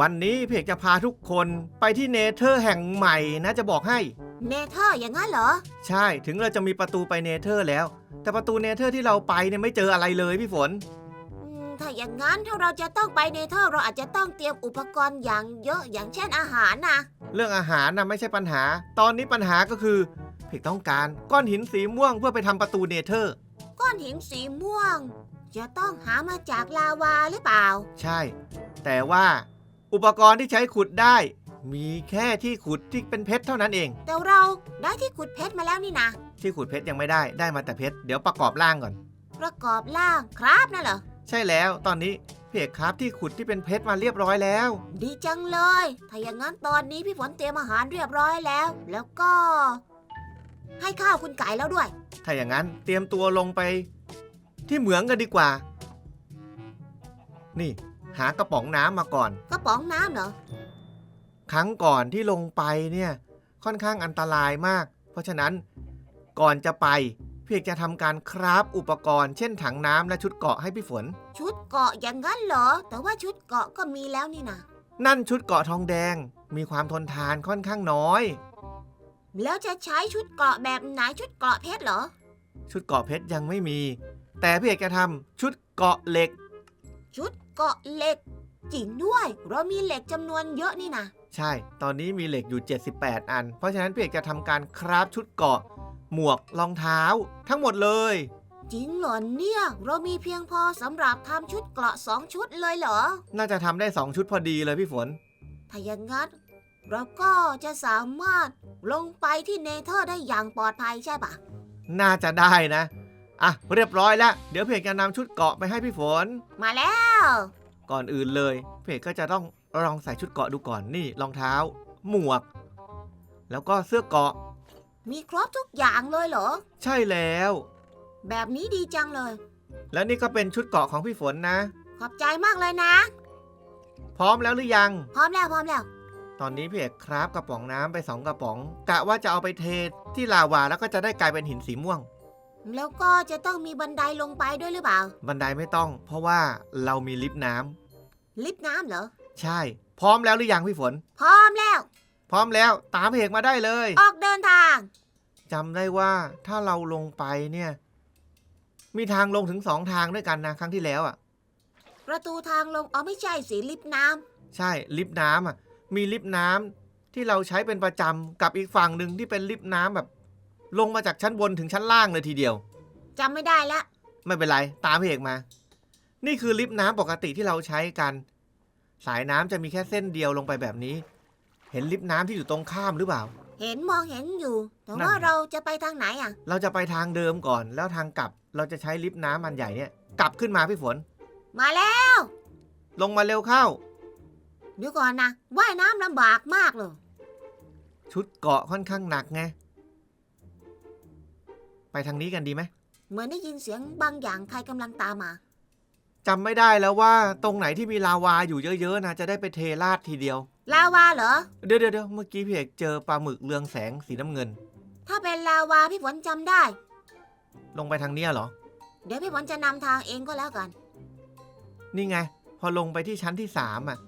วันนี้เพกจะพาทุกคนไปที่เนเธอร์แห่งใหม่นะจะบอกให้ เนเธอร์อย่างนั้นเหรอ ใช่ถึงเราจะมีประตูไปเนเธอร์แล้ว แต่ประตูเนเธอร์ที่เราไปเนี่ยไม่เจออะไรเลยพี่ฝน อืมถ้าอย่างนั้นถ้าเราจะต้องไปเนเธอร์เราอาจจะต้องเตรียมอุปกรณ์อย่างเยอะอย่างเช่นอาหารนะเรื่องอาหารนะไม่ใช่ปัญหา ตอนนี้ปัญหาก็คือ เพกต้องการก้อนหินสีม่วงเพื่อไปทำประตูเนเธอร์ ก้อนหินสีม่วง จะต้องหามาจากลาวาหรือเปล่า ใช่ แต่ว่า อุปกรณ์ที่ใช้ขุดได้ มีแค่ที่ขุดที่เป็นเพชรเท่านั้นเอง แต่เราได้ที่ขุดเพชรมาแล้วนี่นะ ที่ขุดเพชรยังไม่ได้ได้มาแต่เพชรเดี๋ยวประกอบร่างก่อน ประกอบร่างครับนั่นเหรอ ใช่แล้วตอนนี้เพจครับที่ขุดที่เป็นเพชรมาเรียบร้อยแล้ว ดีจังเลย ถ้าอย่างนั้นตอนนี้พี่ฝนเตรียมอาหารเรียบร้อยแล้ว แล้วก็ ให้ข้าวคุณไก่แล้วด้วย ถ้าอย่างนั้นเตรียมตัวลงไป ที่เหมืองกันดีกว่า นี่ หากระป๋องน้ำมาก่อน กระป๋องน้ำเหรอ ครั้งก่อนที่ลงไปเนี่ยค่อนข้างอันตรายมาก เพราะฉะนั้นก่อนจะไปเพียกจะทำการคราฟอุปกรณ์เช่นถังน้ำและชุดเกราะให้พี่ฝน ชุดเกาะอย่างนั้นเหรอ แต่ว่าชุดเกาะก็มีแล้วนี่นะนั่นชุดเกราะทองแดงมีความทนทานค่อนข้างน้อย แล้วจะใช้ชุดเกราะแบบไหนชุดเกราะเพชรเหรอ ชุดเกราะเพชรยังไม่มี แต่พี่เอกจะทำชุดเกราะเหล็ก ชุด เกราะเหล็กจริงด้วย เรามีเหล็กจำนวนเยอะนี่นะใช่ ตอนนี้มีเหล็กอยู่ 78 อัน เพราะฉะนั้นพี่เอกจะทำการคราฟชุดเกราะ หมวกรองเท้า ทั้งหมดเลย จริงเหรอเนี่ย เรามีเพียงพอสำหรับทำชุดเกราะสองชุดเลยเหรอ น่าจะทำได้ 2 ชุดพอดีเลยพี่ฝน ถ้าอย่างนั้นเราก็จะสามารถลงไปที่เนเธอร์ได้อย่างปลอดภัยใช่ปะน่าจะได้นะ อะเรียบร้อยแล้ว เดี๋ยวเพจจะนำชุดเกราะไปให้พี่ฝน มาแล้ว ก่อนอื่นเลย เพจก็จะต้องลองใส่ชุดเกราะดูก่อนนี่รองเท้า หมวก แล้วก็เสื้อเกราะ มีครบทุกอย่างเลยเหรอ ใช่แล้ว แบบนี้ดีจังเลย แล้วนี่ก็เป็นชุดเกราะของพี่ฝนนะ ขอบใจมากเลยนะ พร้อมแล้วหรือยัง พร้อมแล้วพร้อมแล้ว ตอนนี้พี่เอกคราฟกระป๋องน้ำไปสองกระป๋อง กะว่าจะเอาไปเทที่ลาวาแล้วก็จะได้กลายเป็นหินสีม่วง แล้วก็จะต้องมีบันไดลงไปด้วยหรือเปล่า บันไดไม่ต้อง เพราะว่าเรามีลิฟต์น้ำลิฟต์น้ำเหรอ ใช่ พร้อมแล้วหรือยังพี่ฝน พร้อมแล้ว พร้อมแล้วตามพี่เอกมาได้เลยออกเดินทาง จำได้ว่าถ้าเราลงไปเนี่ย มีทางลงถึงสองทางด้วยกันนะครั้งที่แล้วอะ ประตูทางลงอ๋อไม่ใช่สีลิฟต์น้ใช่ลิฟต์น้ำอะมีลิฟต์น้ำที่เราใช้เป็นประจำกับอีกฝั่งหนึ่งที่เป็นลิฟต์น้ำแบบ ลงมาจากชั้นบนถึงชั้นล่างเลยทีเดียวำจำไม่ได้ละ ไม่เป็นไรตามพี่เอกมา นี่คือลิฟต์น้ำปกติที่เราใช้กัน สายน้ำจะมีแค่เส้นเดียวลงไปแบบนี้ เห็นลิฟต์น้ำที่อยู่ตรงข้ามหรือเปล่า เห็นมองเห็นอยู่ แต่นั่นว่าเราจะไปทางไหนอะ เราจะไปทางเดิมก่อน แล้วทางกลับเราจะใช้ลิฟต์น้ำมันใหญ่เนี่ย กลับขึ้นมาพี่ฝน มาแล้ว ลงมาเร็วเข้า เดี๋ยวก่อนนะว่ายน้ำลำบากมากเลย ชุดเกาะค่อนข้างหนักไง ไปทางนี้กันดีไหมเหมือนได้ยินเสียงบางอย่างใครกำลังตามมาจำไม่ได้แล้วว่าตรงไหนที่มีลาวาอยู่เยอะๆนะจะได้ไปเทราดทีเดียว ลาวาเหรอเดี๋ยวเดี๋ยวเดี๋ยวเมื่อกี้พี่เอกเจอปลาหมึกเรืองแสงสีน้ำเงิน ถ้าเป็นลาวาพี่ฝนจำได้ ลงไปทางเนี้ยเหรอ เดี๋ยวพี่ฝนจะนำทางเองก็แล้วกัน นี่ไง พอลงไปที่ชั้นที่สามอะ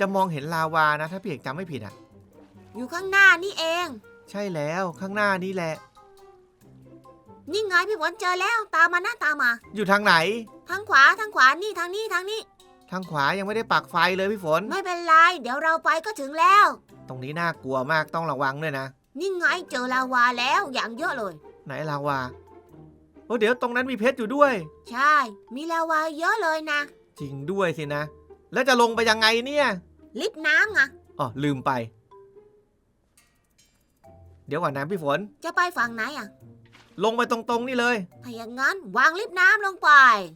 จะมองเห็นลาวานะ ถ้าพี่เอกจำไม่ผิดอะ อยู่ข้างหน้านี่เอง ใช่แล้วข้างหน้านี่แหละ นี่ไงพี่ฝนเจอแล้วตามมานะตามมา อยู่ทางไหน ทางขวาทางขวานี่ทางนี้ทางนี้ ทางขวายังไม่ได้ปักไฟเลยพี่ฝน ไม่เป็นไร เดี๋ยวเราไปก็ถึงแล้ว ตรงนี้น่ากลัวมากต้องระวังด้วยนะ นี่ไงเจอลาวาแล้วอย่างเยอะเลย ไหนลาวาโอ้เดี๋ยวตรงนั้นมีเพชรอยู่ด้วย ใช่ มีลาวาเยอะเลยนะ จริงด้วยสินะ แล้วจะลงไปยังไงเนี่ยลิฟต์น้ำไงอ๋อลืมไป เดี๋ยวก่อนนะพี่ฝน จะไปฝั่งไหนอะ ลงไปตรงๆนี่เลย ถ้าอย่างนั้นวางลิฟต์น้ำลงไป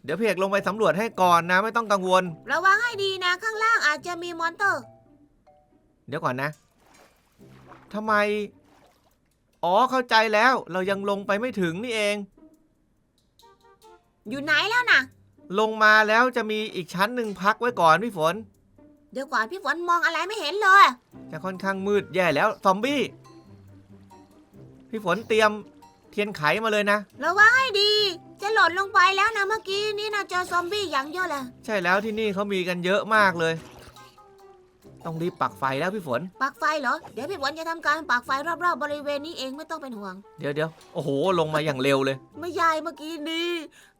เดี๋ยวพี่เอกลงไปสำรวจให้ก่อนนะ ไม่ต้องกังวล ระวังให้ดีนะข้างล่างอาจจะมีมอนเตอร์ เดี๋ยวก่อนนะทำไม อ๋อเข้าใจแล้วเรายังลงไปไม่ถึงนี่เอง อยู่ไหนแล้วนะลงมาแล้วจะมีอีกชั้นหนึ่งพักไว้ก่อนพี่ฝน เดี๋ยวก่อนพี่ฝนมองอะไรไม่เห็นเลย จะค่อนข้างมืดแย่แล้วซอมบี้ พี่ฝนเตรียม เทียนไขมาเลยนะ ระวังให้ดี จะหล่นลงไปแล้วนะเมื่อกี้นี่นะเจอซอมบี้อย่างเยอะเลยใช่แล้วที่นี่เขามีกันเยอะมากเลย ต้องรีบปักไฟแล้วพี่ฝน ปักไฟเหรอ เดี๋ยวพี่ฝนจะทำการปักไฟรอบๆบริเวณนี้เองไม่ต้องเป็นห่วง เดี๋ยวเดี๋ยวโอ้โห ลงมาอย่างเร็วเลย ไม่ใช่เมื่อกี้นี้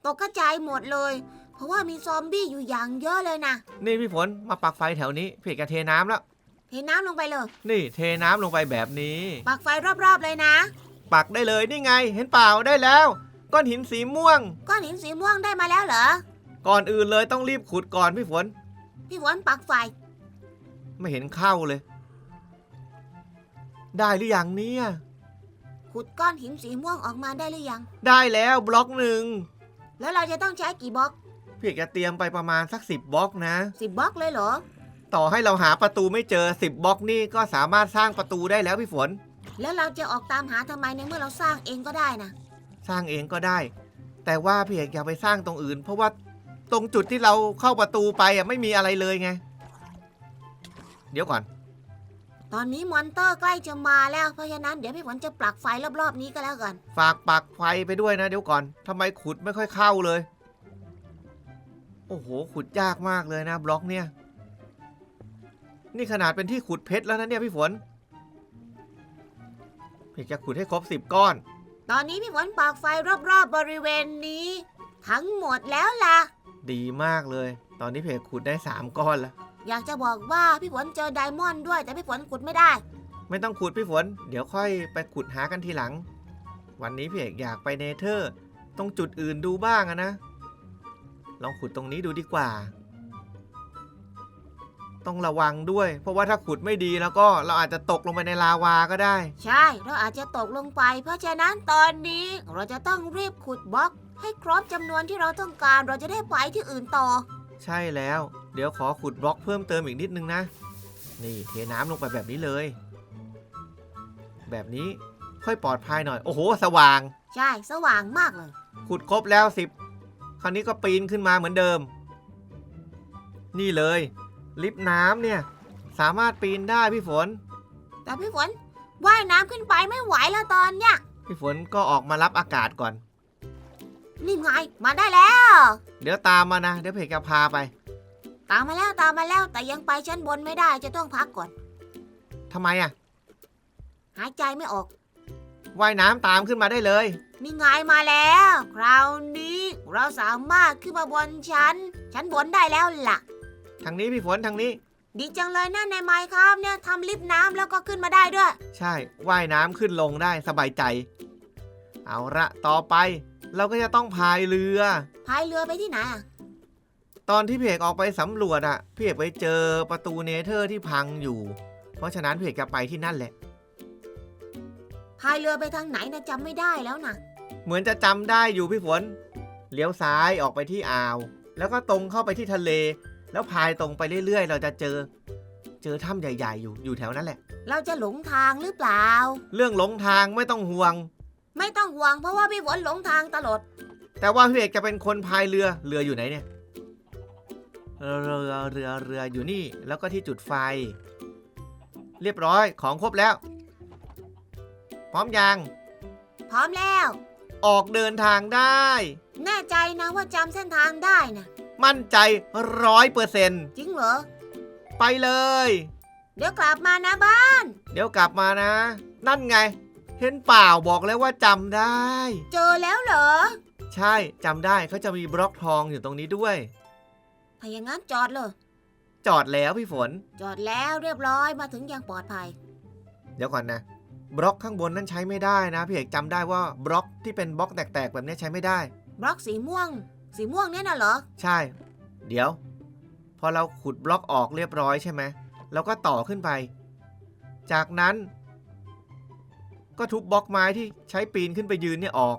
ตกกระจายหมดเลย เพราะว่ามีซอมบี้อยู่อย่างเยอะเลยนะนี่พี่ฝนมาปักไฟแถวนี้พี่เอกจะเทน้ำแล้ว เทน้ำลงไปเลย นี่เทน้ำลงไปแบบนี้ ปักไฟรอบๆเลยนะ ปักได้เลยนี่ไง เห็นเปล่าได้แล้ว ก้อนหินสีม่วง ก้อนหินสีม่วงได้มาแล้วเหรอ ก่อนอื่นเลยต้องรีบขุดก่อนพี่ฝน พี่ฝนปักไฟ ไม่เห็นเข้าเลย ได้หรือยังเนี่ยขุดก้อนหินสีม่วงออกมาได้หรือยัง ได้แล้วบล็อกหนึ่งแล้วเราจะต้องใช้กี่บล็อกพี่เอกจะเตรียมไปประมาณสักสิบบล็อกนะ สิบบล็อกเลยเหรอ ต่อให้เราหาประตูไม่เจอสิบบล็อกนี่ก็สามารถสร้างประตูได้แล้วพี่ฝน แล้วเราจะออกตามหาทำไมในเมื่อเราสร้างเองก็ได้นะ สร้างเองก็ได้ แต่ว่าพี่เอกอย่าไปสร้างตรงอื่น เพราะว่าตรงจุดที่เราเข้าประตูไปอะไม่มีอะไรเลยไง เดี๋ยวก่อน ตอนนี้มอนเตอร์ใกล้จะมาแล้ว เพราะฉะนั้นเดี๋ยวพี่ฝนจะปลักไฟรอบๆนี้ก็แล้วกัน ฝากปักไฟไปด้วยนะ เดี๋ยวก่อนทำไมขุดไม่ค่อยเข้าเลย โอ้โห ขุดยากมากเลยนะบล็อกเนี่ย นี่ขนาดเป็นที่ขุดเพชรแล้วนะเนี่ยพี่ฝน พี่จะขุดให้ครบสิบก้อน ตอนนี้พี่ฝนปักไฟรอบๆบริเวณนี้ ทั้งหมดแล้วล่ะ ดีมากเลย ตอนนี้เพจขุดได้สามก้อนแล้ว อยากจะบอกว่าพี่ฝนเจอไดมอนด์ด้วยแต่พี่ฝนขุดไม่ได้ ไม่ต้องขุดพี่ฝน เดี๋ยวค่อยไปขุดหากันทีหลัง วันนี้พี่เอกอยากไปเนเธอร์ตรงจุดอื่นดูบ้างอะนะ ลองขุดตรงนี้ดูดีกว่า ต้องระวังด้วย เพราะว่าถ้าขุดไม่ดีแล้วก็เราอาจจะตกลงไปในลาวาก็ได้ ใช่ เราอาจจะตกลงไป เพราะฉะนั้นตอนนี้เราจะต้องรีบขุดบล็อก ให้ครบจำนวนที่เราต้องการเราจะได้ไปที่อื่นต่อ ใช่แล้ว เดี๋ยวขอขุดบล็อกเพิ่มเติมอีกนิดนึงนะ นี่เทน้ำลงไปแบบนี้เลย แบบนี้ค่อยปลอดภัยหน่อย โอ้โห สว่าง ใช่ สว่างมากเลย ขุดครบแล้วสิบคราวนี้ก็ปีนขึ้นมาเหมือนเดิม นี่เลย ลิฟต์น้ำเนี่ยสามารถปีนได้พี่ฝน แต่พี่ฝนว่ายน้ำขึ้นไปไม่ไหวแล้วตอนเนี้ยพี่ฝนก็ออกมารับอากาศก่อน นี่ไงมาได้แล้ว เดี๋ยวตามมานะ เดี๋ยวเพจจะพาไป ตามมาแล้วตามมาแล้วแต่ยังไปชั้นบนไม่ได้จะต้องพักก่อน ทำไมอะหายใจไม่ออก ว่ายน้ำตามขึ้นมาได้เลย นี่ไงมาแล้ว คราวนี้เราสามารถขึ้นมาบนชั้น ชั้นบนได้แล้วล่ะ ทางนี้พี่ฝนทางนี้ ดีจังเลยนะในไมค์ครับเนี่ยทำลิฟต์น้ำแล้วก็ขึ้นมาได้ด้วย ใช่ว่ายน้ำขึ้นลงได้สบายใจ เอาละต่อไป เราก็จะต้องพายเรือ พายเรือไปที่ไหนอะตอนที่พี่เอกออกไปสำรวจอะพี่เอกไปเจอประตูเนเธอร์ที่พังอยู่ เพราะฉะนั้นพี่เอกจะไปที่นั่นแหละ พายเรือไปทางไหนนะจำไม่ได้แล้วนะเหมือนจะจำได้อยู่พี่ฝน เลี้ยวซ้ายออกไปที่อ่าว แล้วก็ตรงเข้าไปที่ทะเล แล้วพายตรงไปเรื่อย ๆ เราจะเจอ เจอถ้ำใหญ่ๆ อยู่อยู่แถวนั้นแหละ เราจะหลงทางหรือเปล่า เรื่องหลงทางไม่ต้องห่วง ไม่ต้องห่วงเพราะว่าพี่ฝนหลงทางตลอด แต่ว่าพี่เอกจะเป็นคนพายเรือเรืออยู่ไหนเนี่ย เรือเรือเรือเรืออยู่นี่ แล้วก็ที่จุดไฟ เรียบร้อยของครบแล้ว พร้อมยังพร้อมแล้ว ออกเดินทางได้ แน่ใจนะว่าจำเส้นทางได้นะ มั่นใจร้อยเปอร์เซ็นต์จริงเหรอ ไปเลย เดี๋ยวกลับมานะบ้าน เดี๋ยวกลับมานะ นั่นไง เห็นเปล่าบอกแล้วว่าจำได้ เจอแล้วเหรอ ใช่จำได้เขาจะมีบล็อกทองอยู่ตรงนี้ด้วย ถ้าอย่างนั้นจอดเลย จอดแล้วพี่ฝน จอดแล้วเรียบร้อยมาถึงอย่างปลอดภัย เดี๋ยวก่อนนะ บล็อกข้างบนนั้นใช้ไม่ได้นะพี่เอกจำได้ว่าบล็อกที่เป็นบล็อกแตกๆแบบนี้ใช้ไม่ได้ บล็อกสีม่วง สีม่วงเนี่ยน่ะเหรอ ใช่ เดี๋ยว พอเราขุดบล็อกออกเรียบร้อยใช่ไหมเราก็ต่อขึ้นไป จากนั้น ก็ทุบบล็อกไม้ที่ใช้ปีนขึ้นไปยืนเนี่ยออก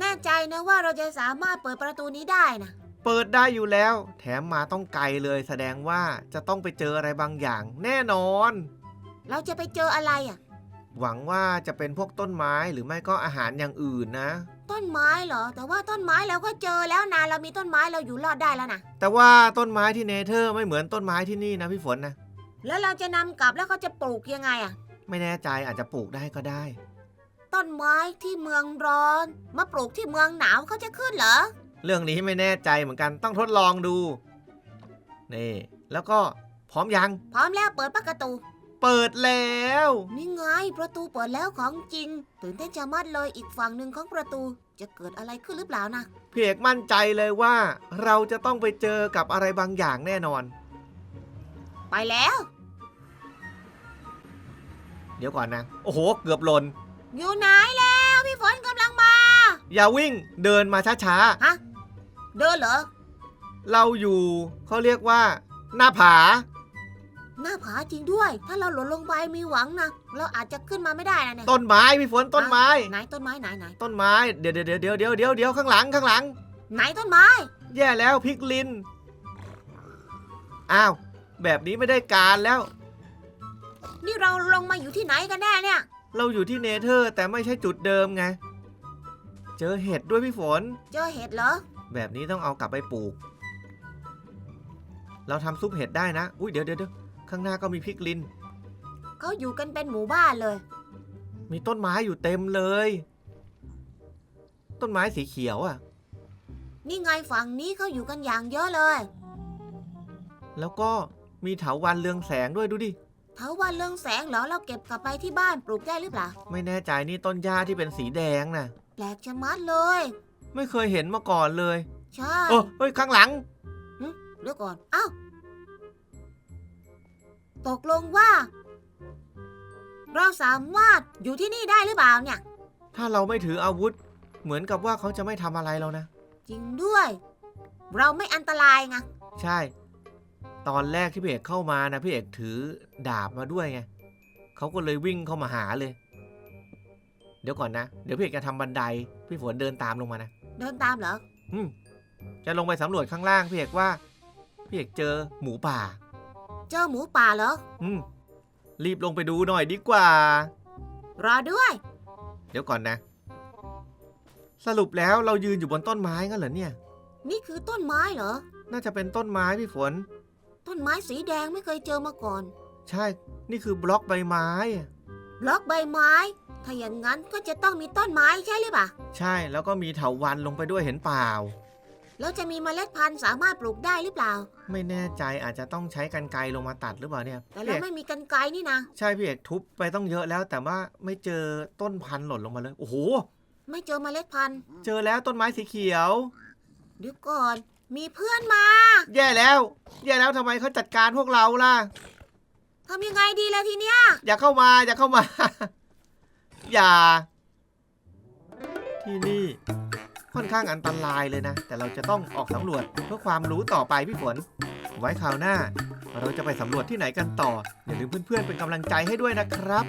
แน่ใจนะว่าเราจะสามารถเปิดประตูนี้ได้นะ เปิดได้อยู่แล้ว แถมมาต้องไกลเลย แสดงว่าจะต้องไปเจออะไรบางอย่าง แน่นอน เราจะไปเจออะไรอะ หวังว่าจะเป็นพวกต้นไม้หรือไม่ก็อาหารอย่างอื่นนะ ต้นไม้เหรอ แต่ว่าต้นไม้เราก็เจอแล้วนะเรามีต้นไม้เราอยู่รอดได้แล้วนะแต่ว่าต้นไม้ที่เนเธอร์ไม่เหมือนต้นไม้ที่นี่นะพี่ฝนนะแล้วเราจะนำกลับแล้วเขาจะปลูกยังไงอะไม่แน่ใจอาจจะปลูกได้ก็ได้ ต้นไม้ที่เมืองร้อน มาปลูกที่เมืองหนาวเขาจะขึ้นเหรอเรื่องนี้ไม่แน่ใจเหมือนกันต้องทดลองดูนี่แล้วก็พร้อมยัง พร้อมแล้วเปิดประตู เปิดแล้ว นี่ไงประตูเปิดแล้วของจริง ตื่นเต้นจะมัดเลยอีกฝั่งหนึ่งของประตู จะเกิดอะไรขึ้นหรือเปล่านะพี่เอกมั่นใจเลยว่า เราจะต้องไปเจอกับอะไรบางอย่างแน่นอน ไปแล้ว เดี๋ยวก่อนนะ โอ้โห เกือบหล่นอยู่ไหนแล้วพี่ฝนกำลังมาอย่าวิ่งเดินมาช้าเดินเหรอ ๆ เราอยู่เขาเรียกว่า หน้าผา หน้าผาจริงด้วย ถ้าเราหล่นลงไปมีหวังนะ เราอาจจะขึ้นมาไม่ได้นะเนี่ยต้นไม้พี่ฝนต้นไม้ ไหนต้นไม้ไหนไหนต้นไม้เดี๋ยวเดี๋ยวเดี๋ยวเดี๋ยวเดี๋ยวเดี๋ยวข้างหลังข้างหลัง ไหนต้นไม้ แย่แล้วพลิกลิน อ้าว แบบนี้ไม่ได้การแล้ว นี่เราลงมาอยู่ที่ไหนกันแน่เนี่ย เราอยู่ที่เนเธอร์แต่ไม่ใช่จุดเดิมไง เจอเห็ดด้วยพี่ฝน เจอเห็ดเหรอ แบบนี้ต้องเอากลับไปปลูก เราทำซุปเห็ดได้นะ อุ้ยเดี๋ยวเดี๋ยวเดี๋ยว ข้างหน้าก็มีพริกลิน เขาอยู่กันเป็นหมู่บ้านเลย มีต้นไม้อยู่เต็มเลย ต้นไม้สีเขียวอะ่ะ นี่ไงฝั่งนี้เขาอยู่กันอย่างเยอะเลยแล้วก็มีเถาวันเรืองแสงด้วยดูดิ เถาวันเรืองแสงเหรอเราเก็บกลับไปที่บ้านปลูกได้หรือเปล่า ไม่แน่ใจนี่ต้นหญ้าที่เป็นสีแดงน่ะ แปลกชะมัดเลย ไม่เคยเห็นมาก่อนเลย ใช่โอ้เฮ้ยข้างหลัง เดี๋ยวก่อน อ้าว ตกลงว่า เราสามารถอยู่ที่นี่ได้หรือเปล่าเนี่ย ถ้าเราไม่ถืออาวุธ เหมือนกับว่าเขาจะไม่ทำอะไรเรานะ จริงด้วย เราไม่อันตรายไงใช่ ตอนแรกที่พี่เอกเข้ามานะพี่เอกถือดาบมาด้วยไงเขาก็เลยวิ่งเข้ามาหาเลย เดี๋ยวก่อนนะ เดี๋ยวพี่เอกจะทำบันได พี่ฝนเดินตามลงมานะเดินตามเหรอ อืมจะลงไปสำรวจข้างล่างพี่เอกว่าพี่เอกเจอหมูป่า เจอหมูป่าเหรอ อืมรีบลงไปดูหน่อยดีกว่า รอด้วย เดี๋ยวก่อนนะ สรุปแล้วเรายืนอยู่บนต้นไม้งั้นเหรอเนี่ย นี่คือต้นไม้เหรอ น่าจะเป็นต้นไม้พี่ฝน ต้นไม้สีแดงไม่เคยเจอมาก่อน ใช่ นี่คือบล็อกใบไม้ บล็อกใบไม้ ถ้าอย่างนั้นก็จะต้องมีต้นไม้ใช่หรือเปล่า ใช่แล้วก็มีเถาวันลงไปด้วยเห็นเปล่า แล้วจะมีเมล็ดพันธุ์สามารถปลูกได้หรือเปล่า ไม่แน่ใจอาจจะต้องใช้กันไกรลงมาตัดหรือเปล่าเนี่ยแต่พี่เราเอกไม่มีกันไกรนี่นะ ใช่พี่เอกทุบไปต้องเยอะแล้ว แต่ว่าไม่เจอต้นพันธุ์หล่นลงมาเลยโอ้โหไม่เจอเมล็ดพันธุ์ เจอแล้วต้นไม้สีเขียว เดี๋ยวก่อน มีเพื่อนมา แย่แล้ว แย่แล้วทำไมเขาจัดการพวกเราล่ะ ทำยังไงดีล่ะทีเนี้ย อย่าเข้ามาอย่าเข้ามา อย่า ที่นี่ ค่อนข้างอันตรายเลยนะ แต่เราจะต้องออกสำรวจเพื่อความรู้ต่อไปพี่ฝน ไว้คราวหน้า เราจะไปสำรวจที่ไหนกันต่อ อย่าลืมเพื่อนๆเป็นกำลังใจให้ด้วยนะครับ